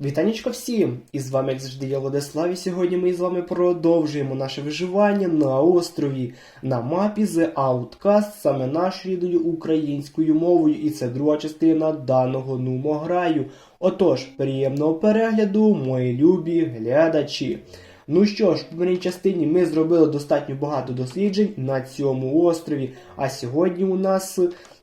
Вітанечко всім! І з вами, як завжди, я Владислав, і сьогодні ми з вами продовжуємо наше виживання на острові на мапі The Outcast, саме нашою українською мовою, і це друга частина даного нумограю. Отож, приємного перегляду, мої любі глядачі. Ну що ж, в попередній частині ми зробили достатньо багато досліджень на цьому острові, а сьогодні у нас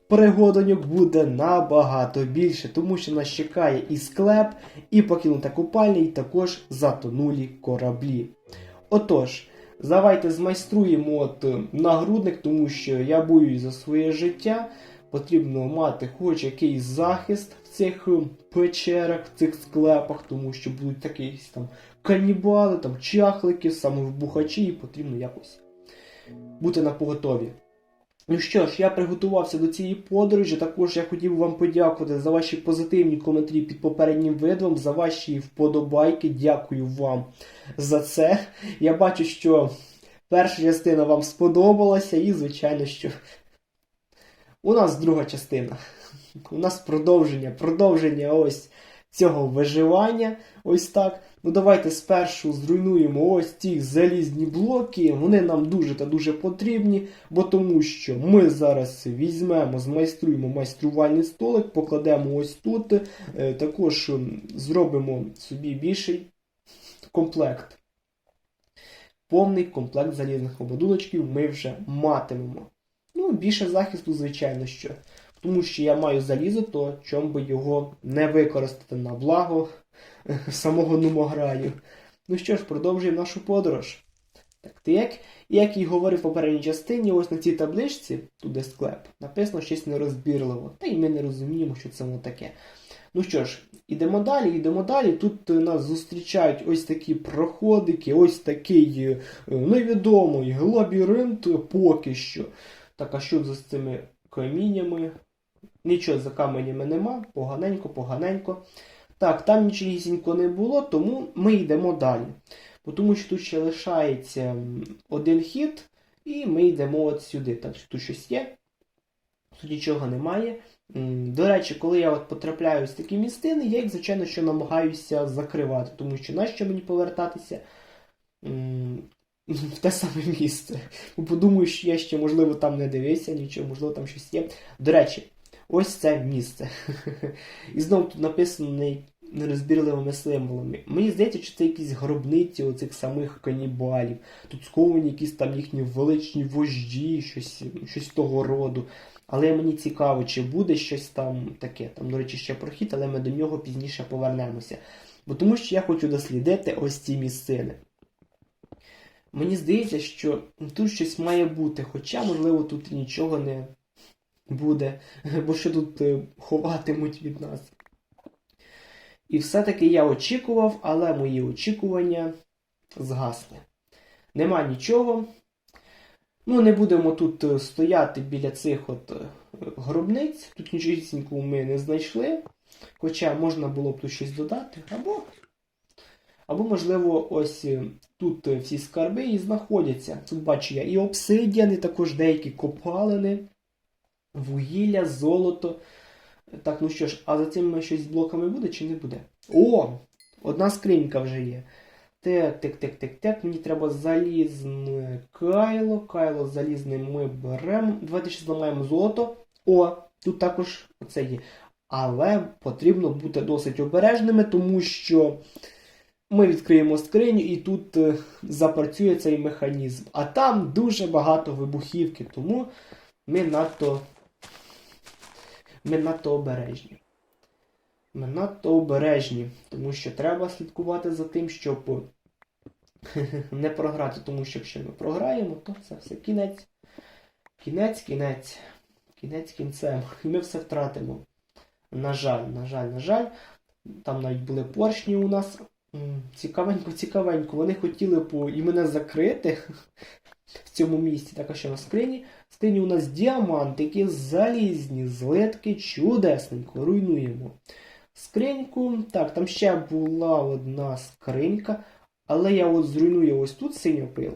пригодоньок буде набагато більше, тому що нас чекає і склеп, і покинута купальня, і також затонулі кораблі. Отож, давайте змайструємо от е, нагрудник, тому що я боюсь за своє життя. Потрібно мати хоч якийсь захист в цих е, печерах, в цих склепах, тому що будуть такі там канібали, там чахлики, самовибухачі, і потрібно якось бути на поготові. Ну що ж, я приготувався до цієї подорожі. Також я хотів вам подякувати за ваші позитивні коментарі під попереднім відео, за ваші вподобайки. Дякую вам за це. Я бачу, що перша частина вам сподобалася, і, звичайно, що у нас друга частина. У нас продовження, продовження ось цього виживання. Ось так. Ну давайте спершу зруйнуємо ось ці залізні блоки. Вони нам дуже та дуже потрібні, бо тому що ми зараз візьмемо, змайструємо майструвальний столик, покладемо ось тут. Е, Також зробимо собі більший комплект. Повний комплект залізних обладуночків ми вже матимемо. Ну, більше захисту, звичайно, що. Тому що я маю залізо, то чому би його не використати на благо самого нумограю. Ну що ж, продовжуємо нашу подорож. Так, як, як і говорив в попередній частині, ось на цій табличці, тут де склеп, написано щось нерозбірливо. Та й ми не розуміємо, що це воно таке. Ну що ж, ідемо далі, ідемо далі. Тут нас зустрічають ось такі проходики, ось такий е, невідомий лабіринт поки що. Так, а що з цими каміннями? Нічого за каменями нема, поганенько, поганенько. Так, там нічогісінько не було, тому ми йдемо далі. Тому що тут ще лишається один хід, і ми йдемо от сюди. Так що тут щось є, тут нічого немає. До речі, коли я от потрапляю в такі містини, я їх, звичайно, що намагаюся закривати, тому що нащо мені повертатися в те саме місце. Подумаю, що я ще, можливо, там не дивився, нічого, можливо, там щось є. До речі, ось це місце. І знову тут написано не- нерозбірливими символами. Мені здається, що це якісь гробниці оцих самих канібалів. Тут сковані якісь там їхні величні вожді, щось, щось того роду. Але мені цікаво, чи буде щось там таке. Там, до речі, ще прохід, але ми до нього пізніше повернемося. Бо тому що я хочу дослідити ось ці місцини. Мені здається, що тут щось має бути, хоча, можливо, тут нічого не буде, бо що тут е, ховатимуть від нас. І все-таки я очікував, але мої очікування згасли. Нема нічого. Ну, не будемо тут е, стояти біля цих от е, гробниць. Тут нічогісіньку ми не знайшли. Хоча можна було б тут щось додати. Або, або можливо, ось е, тут всі скарби і знаходяться. Тут бачу я і обсидіани, також деякі копалини, вугілля, золото. Так, ну що ж, а за цими щось з блоками буде чи не буде? О! Одна скринька вже є. Так, так, так, так, так. Мені треба залізне кайло. Кайло залізне ми беремо. Давайте ще зламаємо золото. О, тут також оце є. Але потрібно бути досить обережними, тому що ми відкриємо скриню і тут е, запрацює цей механізм. А там дуже багато вибухівки, тому ми надто ми надто обережні. Ми надто обережні, тому що треба слідкувати за тим, щоб не програти, тому що якщо ми програємо, то це все кінець. Кінець, кінець, кінець кінцем. І ми все втратимо. На жаль, на жаль, на жаль. Там навіть були поршні у нас. Цікавенько, цікавенько. Вони хотіли б і мене закрити в цьому місці. Так, що на скрині? В скрині у нас діамантики, залізні, злитки, чудесненько, руйнуємо. Скриньку. Так, там ще була одна скринька. Але я от зруйную ось тут синьопил.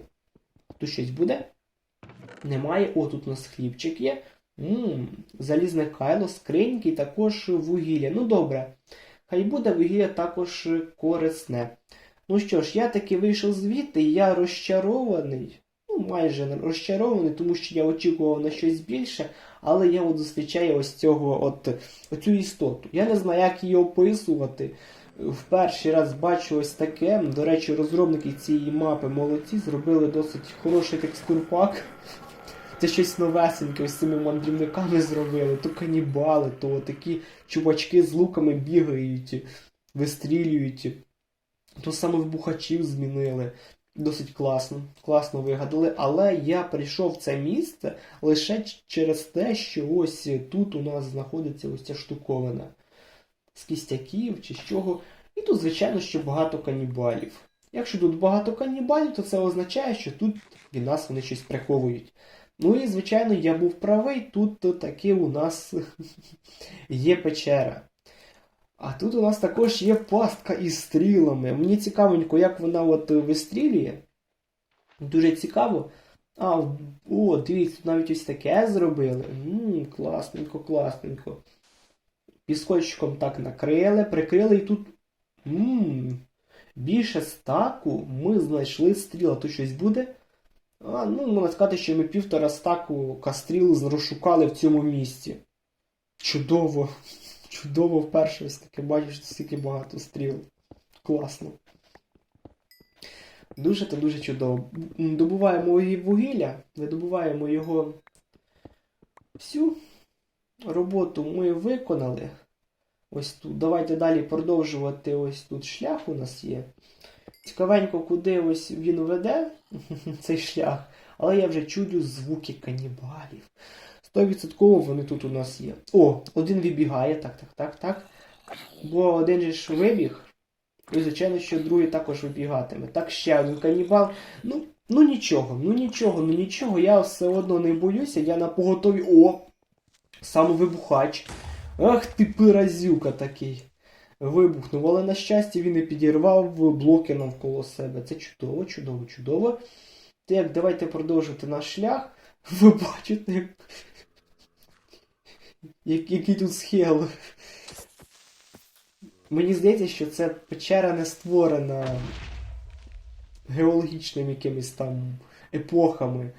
Тут щось буде? Немає. О, тут у нас хлібчик є. Ммм, залізне кайло, скриньки і також вугілля. Ну добре. Хай буде вугілля також корисне. Ну що ж, я таки вийшов звідти, я розчарований. Майже розчарований, тому що я очікував на щось більше, але я от зустрічаю ось цього, от, оцю істоту. Я не знаю, як її описувати. В перший раз бачу ось таке. До речі, розробники цієї мапи молодці, зробили досить хороший текстурпак. Це щось новесеньке, ось цими мандрівниками зробили. То канібали, то такі чувачки з луками бігають, вистрілюють. То саме вибухачів змінили. Досить класно, класно вигадали. Але я прийшов в це місце лише через те, що ось тут у нас знаходиться ось ця штуковина з кістяків чи з чого. І тут, звичайно, що багато канібалів. Якщо тут багато канібалів, то це означає, що тут від нас вони щось приховують. Ну і, звичайно, я був правий, тут таки у нас є печера. А тут у нас також є пастка із стрілами. Мені цікавенько, як вона от вистрілює. Дуже цікаво. А, о, дивіться, навіть ось таке зробили. Ммм, класненько, класненько. Піскольчиком так накрили, прикрили і тут. Ммм. Більше стаку ми знайшли стріл. А тут щось буде? А, ну, можна сказати, що ми півтора стаку кастріл розшукали в цьому місці. Чудово. Чудово вперше ось таке бачиш, стільки багато стріл. Класно. Дуже та дуже чудово. Добуваємо вугі- вугілля, видобуваємо його всю роботу ми виконали. Ось тут. Давайте далі продовжувати. Ось тут шлях у нас є. Цікавенько, куди ось він веде, цей шлях. Але я вже чую звуки канібалів. 100% вони тут у нас є. О, один вибігає. Так, так, так, так. Бо один же ж вибіг. І, звичайно, що другий також вибігатиме. Так, ще один канібал. Ну, ну нічого, ну нічого, ну нічого. Я все одно не боюся. Я на поготові. О! Самовибухач. Ах ти пиразюка такий. Вибухнув, але на щастя він не підірвав блоки навколо себе. Це чудово, чудово, чудово. Так, давайте продовжувати наш шлях. Ви бачите, як... як- який тут схил. Мені здається, що ця печера не створена геологічними якимись там епохами.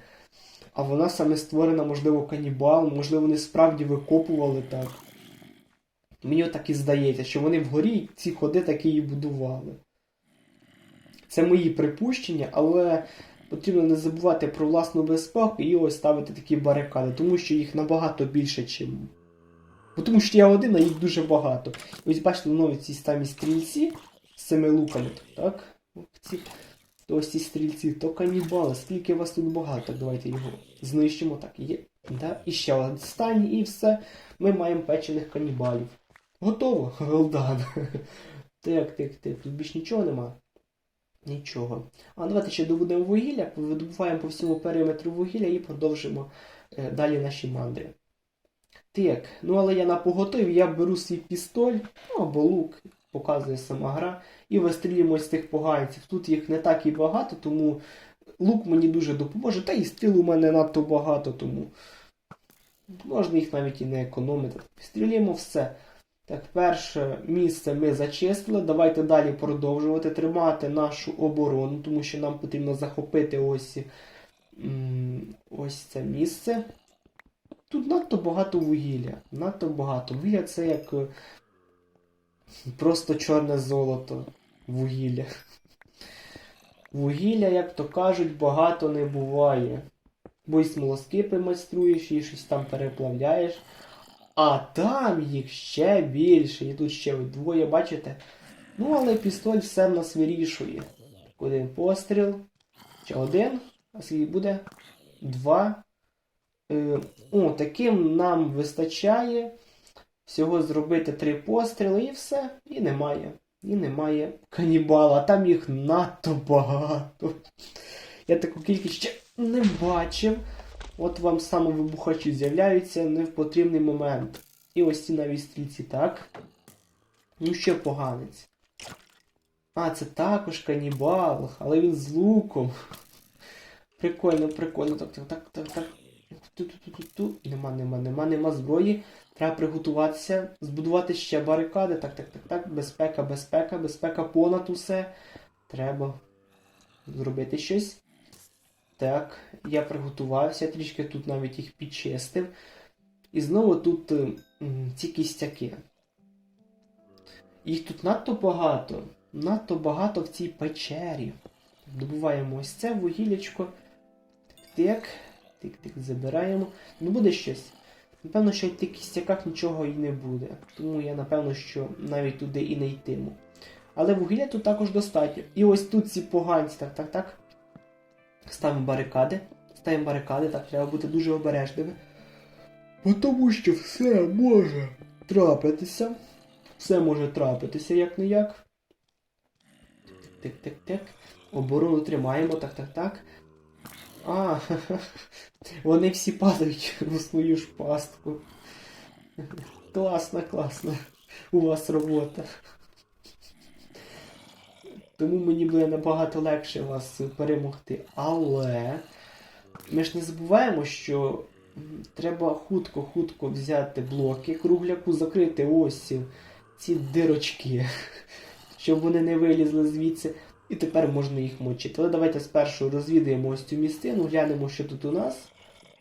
А вона саме створена, можливо, канібал, можливо, вони справді викопували так. Мені так і здається, що вони вгорі ці ходи таки і будували. Це мої припущення, але потрібно не забувати про власну безпеку і ось ставити такі барикади, тому що їх набагато більше. Бо Тому що я один, а їх дуже багато. І ось бачите, нові ці самі стрільці з цими луками, так? Ці, ось ці стрільці, то канібали, скільки вас тут багато. Давайте його знищимо. Так, є. Да? І ще останній, і все. Ми маємо печених канібалів. Готово? Done. Так, так, так. Тут більш нічого нема. Нічого. А давайте ще добудемо вугілля, видобуваємо по всьому периметру вугілля і продовжимо е, далі наші мандри. Так, ну але я на поготові, я беру свій пістоль, ну або лук, показує сама гра, і вистрілюємо з тих поганців. Тут їх не так і багато, тому лук мені дуже допоможе, та і стріл у мене надто багато, тому можна їх навіть і не економити. Стрілюємо все. Так, перше місце ми зачистили. Давайте далі продовжувати тримати нашу оборону, тому що нам потрібно захопити ось, ось це місце. Тут надто багато вугілля. Надто багато. Вугілля це як е, просто чорне золото. Вугілля. Вугілля, як то кажуть, багато не буває. Бо й смолоскипи майструєш, і щось там переплавляєш. А там їх ще більше. І тут ще двоє, бачите? Ну, але пістоль все в нас вирішує. Один постріл. Ще один. А скільки буде? Два. Е, о, таким нам вистачає всього зробити три постріли і все. І немає. І немає канібала. А там їх надто багато. Я таку кількість ще не бачив. От вам саме вибухачі з'являються не в потрібний момент. І ось ці навіть стрільці, так? Ну що поганець? А, це також канібал, але він з луком. Прикольно, прикольно. Так, так, так, так, так. Ту-ту-ту-ту-ту. Нема, нема, нема, нема зброї. Треба приготуватися, збудувати ще барикади. Так, так, так, так. Безпека, безпека, безпека понад усе. Треба зробити щось. Так, я приготувався, трішки тут навіть їх підчистив. І знову тут е, ці кістяки. Їх тут надто багато. Надто багато в цій печері. Добуваємо ось це вугіллячко. Тик, тик, тик, забираємо. Ну буде щось. Напевно, що в тих кістяках нічого і не буде. Тому я напевно, що навіть туди і не йтиму. Але вугілля тут також достатньо. І ось тут ці поганці, так, так, так. Ставимо барикади. Ставимо барикади, так, треба бути дуже обережними. Бо Тому що все може трапитися. Все може трапитися, як не як. Тик, тик, тик. Оборону тримаємо, так, так, так. А, вони всі падають у свою ж пастку. Класно, класно. У вас робота. Тому мені буде набагато легше вас перемогти. Але ми ж не забуваємо, що треба хутко-хутко взяти блоки кругляку, закрити ось ці дирочки, щоб вони не вилізли звідси. І тепер можна їх мочити. Але давайте спершу розвідаємо ось цю місцину, глянемо, що тут у нас.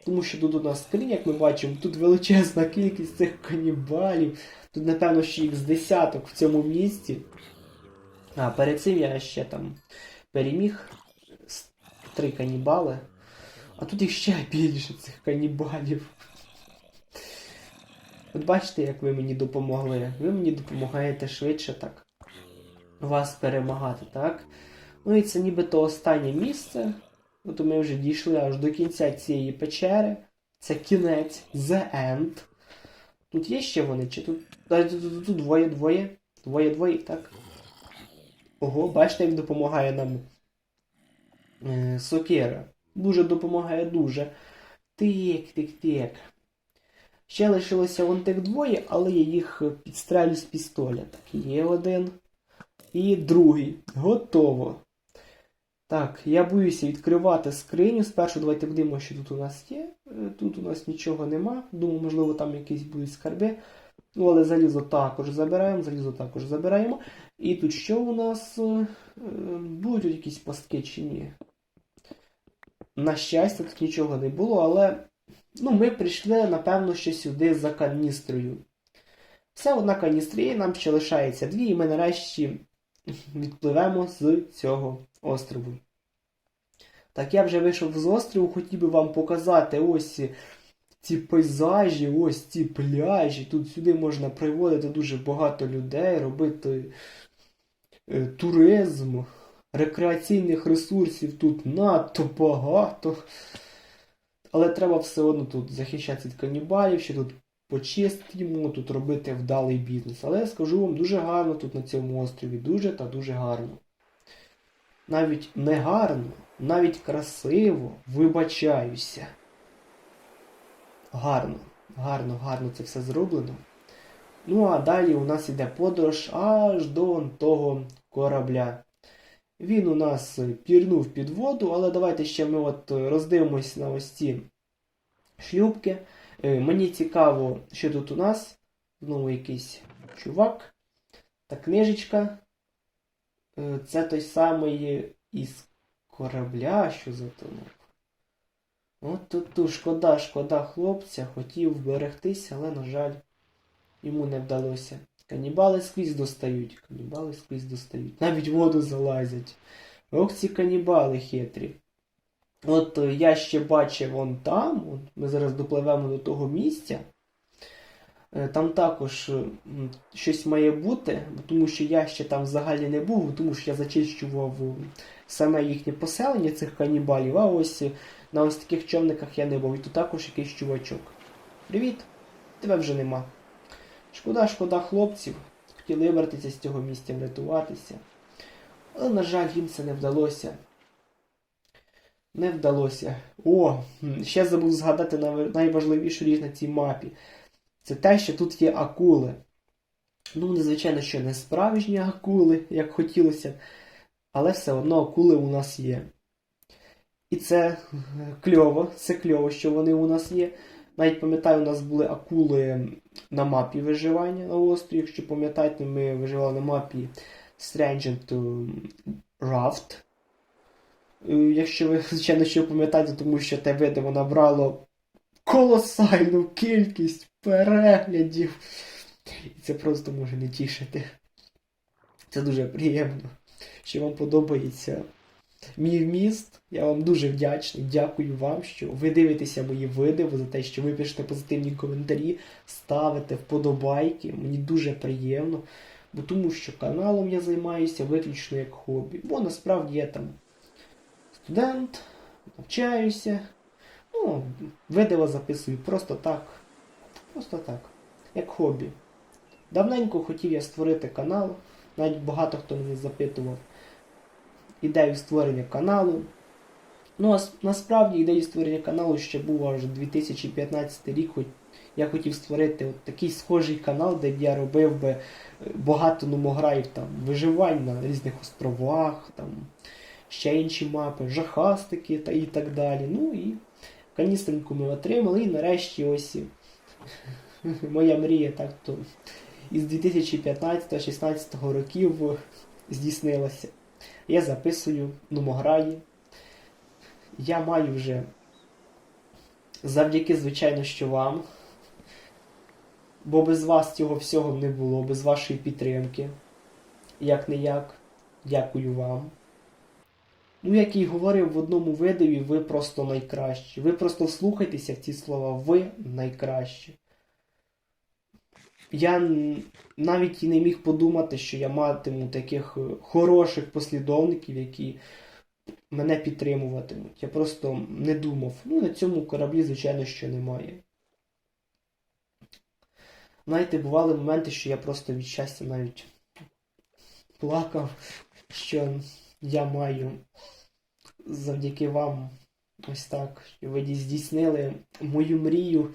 Тому що тут у нас скринь, як ми бачимо, тут величезна кількість цих канібалів. Тут, напевно, ще їх з десяток в цьому місці. А перед цим я ще там переміг три канібали. А тут їх ще більше цих канібалів. От бачите, як ви мені допомогли. Ви мені допомагаєте швидше так вас перемагати, так? Ну і це нібито останнє місце. От ми вже дійшли аж до кінця цієї печери. Це кінець, The End. Тут є ще вони? Чи тут. Тут, тут, тут двоє, двоє. Двоє, двоє, так. Ого, бачите, як допомагає нам е, сокира. Дуже допомагає дуже. Тик, тик, тик. Ще лишилося вон тих двоє, але я їх підстрелю з пістоля. Так, є один. І другий. Готово. Так, я боюся відкривати скриню. Спершу давайте подивимося, що тут у нас є. Е, Тут у нас нічого нема. Думаю, можливо, там якісь будуть скарби. Ну, але залізо також забираємо, залізо також забираємо. І тут що у нас? Е, Будуть якісь пастки чи ні? На щастя, тут нічого не було, але ну, ми прийшли, напевно, ще сюди за каністрою. Все одна каністра є, нам ще лишається дві, і ми нарешті відпливемо з цього острову. Так, я вже вийшов з острову, хотів би вам показати ось ці пейзажі, ось ці пляжі. Тут сюди можна приводити дуже багато людей, робити туризм, рекреаційних ресурсів тут надто багато. Але треба все одно тут захищатися від канібалів, ще тут почистимо, тут робити вдалий бізнес. Але я скажу вам дуже гарно тут на цьому острові. Дуже та дуже гарно. Навіть не гарно, навіть красиво, вибачаюся. Гарно, гарно, гарно це все зроблено. Ну а далі у нас іде подорож аж до того корабля. Він у нас пірнув під воду, але давайте ще ми от роздивимось на ось ці шлюпки. Е, Мені цікаво, що тут у нас. Знову якийсь чувак. Та книжечка. Е, Це той самий із корабля, що затонув. От тут шкода, шкода хлопця, хотів вберегтися, але, на жаль, йому не вдалося. Канібали скрізь достають. Канібали скрізь достають. Навіть воду залазять. Ох, ці канібали хитрі. От е, я ще бачив вон там, от ми зараз допливемо до того місця. Е, Там також е, щось має бути, тому що я ще там взагалі не був, тому що я зачищував саме їхнє поселення цих канібалів, а ось на ось таких човниках я не був. І тут також якийсь чувачок. Привіт! Тебе вже нема. Шкода, шкода хлопців. Хотіли вибратися з цього місця, врятуватися. Але, на жаль, їм це не вдалося. Не вдалося. О, ще забув згадати найважливішу річ на цій мапі. Це те, що тут є акули. Ну, вони, звичайно, що не справжні акули, як хотілося, але все одно акули у нас є. І це е, кльово, це кльово, що вони у нас є. Навіть пам'ятаю, у нас були акули на мапі виживання на острові. Якщо пам'ятаєте, ми виживали на мапі Strangent Raft. Е, Якщо ви, звичайно, що пам'ятаєте, тому що те відео набрало колосальну кількість переглядів. І це просто може не тішити. Це дуже приємно, що вам подобається мій вміст. Я вам дуже вдячний. Дякую вам, що ви дивитеся мої відео, за те, що ви пишете позитивні коментарі, ставите вподобайки. Мені дуже приємно. Бо тому що каналом я займаюся виключно як хобі. Бо насправді я там студент, навчаюся. Ну, відео записую просто так. Просто так. Як хобі. Давненько хотів я створити канал. Навіть багато хто мене запитував ідею створення каналу. Ну, а насправді ідею створення каналу ще був аж 2015 рік. Хоч я хотів створити от такий схожий канал, де б я робив би е, багато номограїв там виживань на різних островах, там ще інші мапи, жахастики та і так далі. Ну і каністринку ми отримали, і нарешті ось моя мрія так то із 2015-16 років здійснилася. Я записую номограї. Я маю вже завдяки, звичайно, що вам. Бо без вас цього всього не було, без вашої підтримки. Як не як. Дякую вам. Ну, як і говорив в одному видео, ви просто найкращі. Ви просто вслухайтеся в ці слова. Ви найкращі. Я навіть і не міг подумати, що я матиму таких е, хороших послідовників, які мене підтримуватимуть. Я просто не думав. Ну, на цьому кораблі, звичайно, що немає. Знаєте, бували моменти, що я просто від щастя навіть плакав, що я маю завдяки вам ось так, що ви здійснили мою мрію,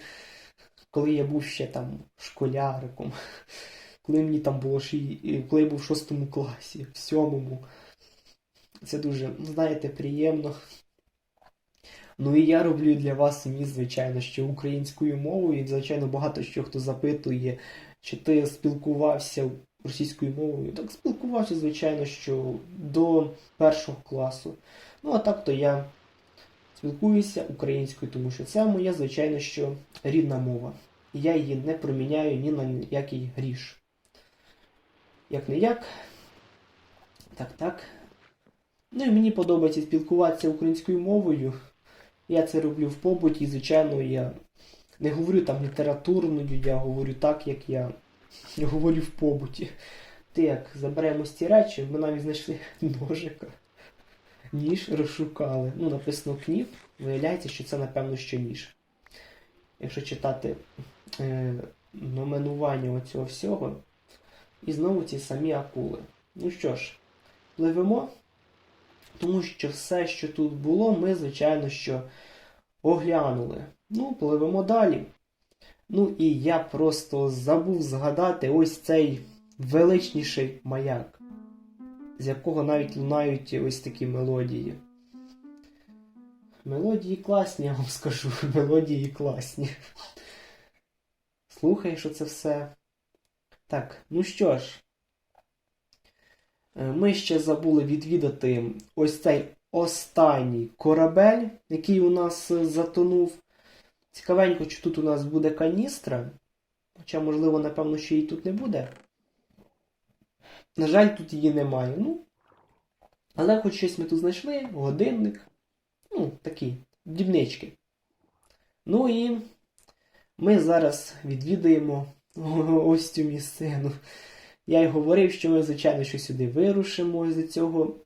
коли я був ще там школяриком, коли мені там було ші... коли я був в шостому класі, в сьомому. Це дуже, ну, знаєте, приємно. Ну і я роблю для вас мій, звичайно, що українською мовою, і, звичайно, багато що хто запитує, чи ти спілкувався російською мовою. Так спілкувався, звичайно, що до першого класу. Ну, а так то я спілкуюся українською, тому що це моя, звичайно, що рідна мова. І я її не проміняю ні на який гріш. Як не як. Так, так. Ну і мені подобається спілкуватися українською мовою. Я це роблю в побуті, і, звичайно, я не говорю там літературною, я говорю так, як я говорю в побуті. Так, заберемо ці речі, ми навіть знайшли ножика. Ніж розшукали. Ну, написано кнів. Виявляється, що це, напевно, що ніж. Якщо читати е, номенування оцього всього. І знову ці самі акули. Ну що ж, пливемо. Тому що все, що тут було, ми, звичайно, що оглянули. Ну, пливемо далі. Ну і я просто забув згадати ось цей величніший маяк, з якого навіть лунають ось такі мелодії. Мелодії класні, я вам скажу. Мелодії класні. Слухаєш оце все. Так, ну що ж. Е, Ми ще забули відвідати ось цей останній корабель, який у нас е, затонув. Цікавенько, чи тут у нас буде каністра. Хоча, можливо, напевно, що її тут не буде. На жаль, тут її немає. Ну, але хоч щось ми тут знайшли, годинник. Ну, такі дрібнички. Ну і ми зараз відвідаємо ось цю місцину. Я й говорив, що ми, звичайно, що сюди вирушимо з цього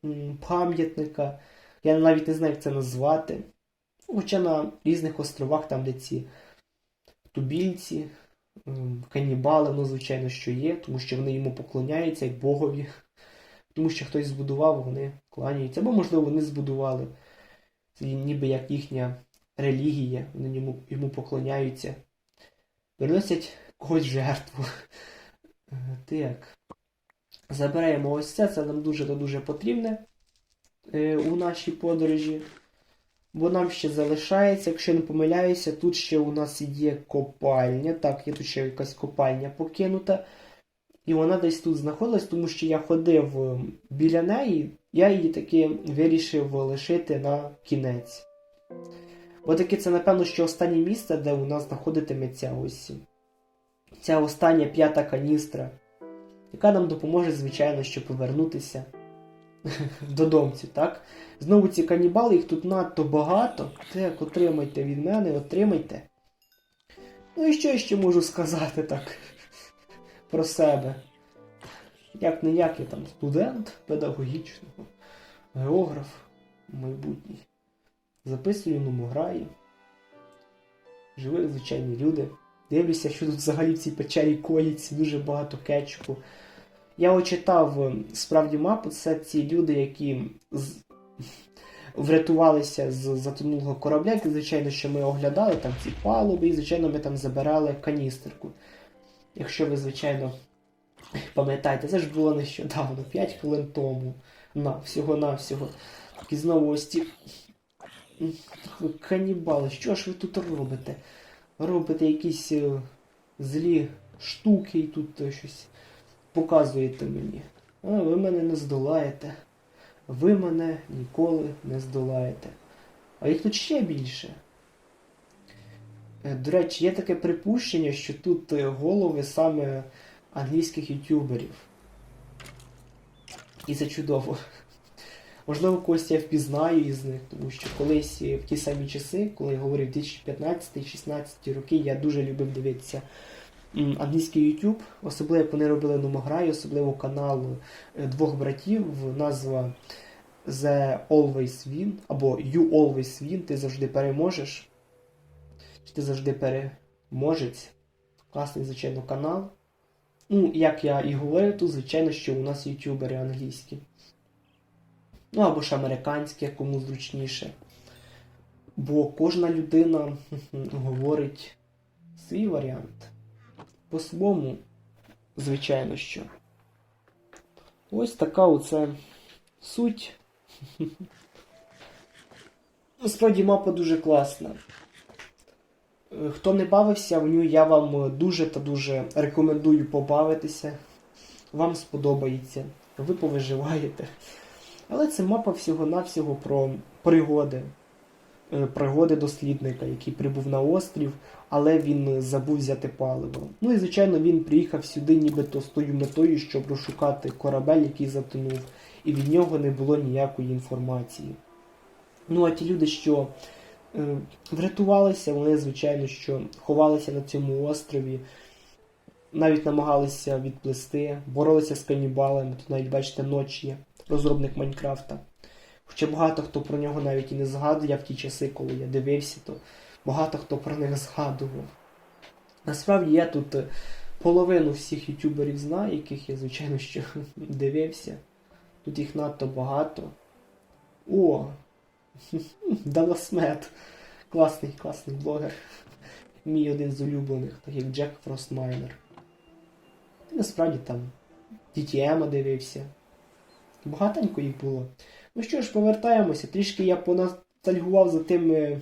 пам'ятника. Я навіть не знаю, як це назвати. Хоча на різних островах, там, де ці тубільці, канібали, ну, звичайно, що є, тому що вони йому поклоняються як Богові. Тому що хтось збудував, вони кланяються. Або, можливо, вони збудували. Це ніби як їхня релігія, вони йому, йому поклоняються. Приносять когось жертву. Е, Так. Забираємо ось це, це нам дуже та дуже потрібне е, у нашій подорожі. Бо нам ще залишається, якщо не помиляюся, тут ще у нас є копальня. Так, є тут ще якась копальня покинута. І вона десь тут знаходилась, тому що я ходив е, біля неї, я її таки вирішив лишити на кінець. Бо таки це, напевно, що останнє місце, де у нас знаходитиметься ось ця остання п'ята каністра, яка нам допоможе, звичайно, що повернутися додомцю, так? Знову ці канібали, їх тут надто багато. Так, отримайте від мене, отримайте. Ну і що я ще можу сказати так про себе? Як не як я там студент педагогічного, географ майбутній. Записую номограю. Живі звичайні люди. Дивлюся, що тут взагалі в цій печері коїться дуже багато кетчупу. Я очитав е, справді мапу, це ці люди, які з... врятувалися з затонулого корабля, і, звичайно, що ми оглядали там ці палуби, і, звичайно, ми там забирали каністерку. Якщо ви, звичайно, пам'ятаєте, це ж було нещодавно, 5 хвилин тому. На, всього-навсього. І знову ось ці канібали, що ж ви тут робите? Робите якісь е, злі штуки і тут е, щось показуєте мені. А ви мене не здолаєте. Ви мене ніколи не здолаєте. А їх тут ще більше. Е, До речі, є таке припущення, що тут е, голови саме англійських ютуберів. І це чудово. Можливо, когось я впізнаю із них, тому що колись е, в ті самі часи, коли я говорив 2015-16 роки, я дуже любив дивитися англійський YouTube, особливо як вони робили номограю, особливо канал е, двох братів, назва The Always Win, або You Always Win, ти завжди переможеш. Чи ти завжди переможець. Класний, звичайно, канал. Ну, як я і говорив, тут, звичайно, що у нас ютубери англійські. Ну або ж американське, кому зручніше. Бо кожна людина говорить свій варіант. По-своєму, звичайно що. Ось така оце суть. Насправді мапа дуже класна. Е, Хто не бавився в ню, я вам дуже та дуже рекомендую побавитися. Вам сподобається, ви повиживаєте. Але це мапа всього-навсього про пригоди. Е, Пригоди дослідника, який прибув на острів, але він забув взяти паливо. Ну і, звичайно, він приїхав сюди нібито з тою метою, щоб розшукати корабель, який затонув, і від нього не було ніякої інформації. Ну, а ті люди, що е, врятувалися, вони, звичайно, що ховалися на цьому острові, навіть намагалися відплисти, боролися з канібалами. Тут навіть бачите, ноч є, розробник Майнкрафта. Хоча багато хто про нього навіть і не згадує, в ті часи, коли я дивився, то багато хто про них згадував. Насправді я тут е, половину всіх ютуберів знаю, яких я, звичайно, що дивився. Тут їх надто багато. О! Даласмет. Класний, класний блогер. Мій один з улюблених, так як Джек Фростмайнер. І насправді там DTM дивився. Багатенько їх було. Ну що ж, повертаємося. Трішки я понастальгував за тими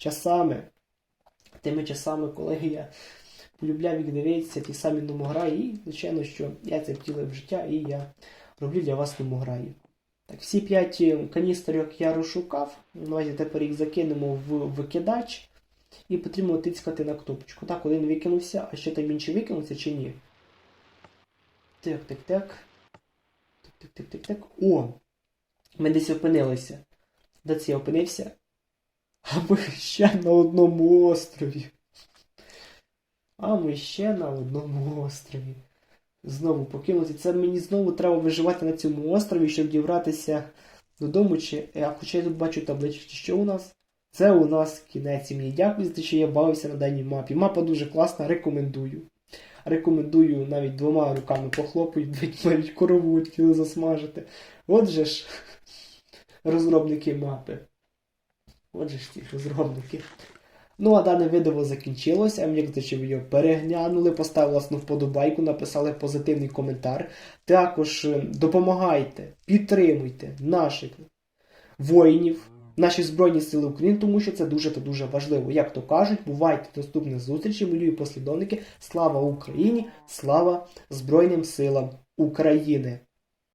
часами. Тими часами, коли я полюбляв їх дивитися, ті самі номограї. І, звичайно, що я це втілив в життя і я роблю для вас номограї. Так, всі п'ять каністерок я розшукав. Давайте тепер їх закинемо в викидач. І потрібно тицькати на кнопочку. Так, один викинувся, а ще там інший викинувся чи ні? Так, так, так. Так, так, так, так, так. О! Ми десь опинилися. Де це я опинився? А ми ще на одному острові. А ми ще на одному острові. Знову покинути. Це мені знову треба виживати на цьому острові, щоб дібратися додому. Чи... А хоча я тут бачу таблички, що у нас? Це у нас кінець. І мені дякую за те, що я бавився на даній мапі. Мапа дуже класна, рекомендую. Рекомендую навіть двома руками похлопати, навіть навіть корову хотіли засмажити. Отже ж, розробники мапи. Отже ж ті розробники. Ну, а дане відео хотіться, ви його переглянули, поставили власну вподобайку, написали позитивний коментар. Також е, допомагайте, підтримуйте наших воїнів, наші Збройні Сили України, тому що це дуже та дуже важливо. Як то кажуть, бувайте доступні зустрічі, милі послідовники. Слава Україні! Слава Збройним силам України!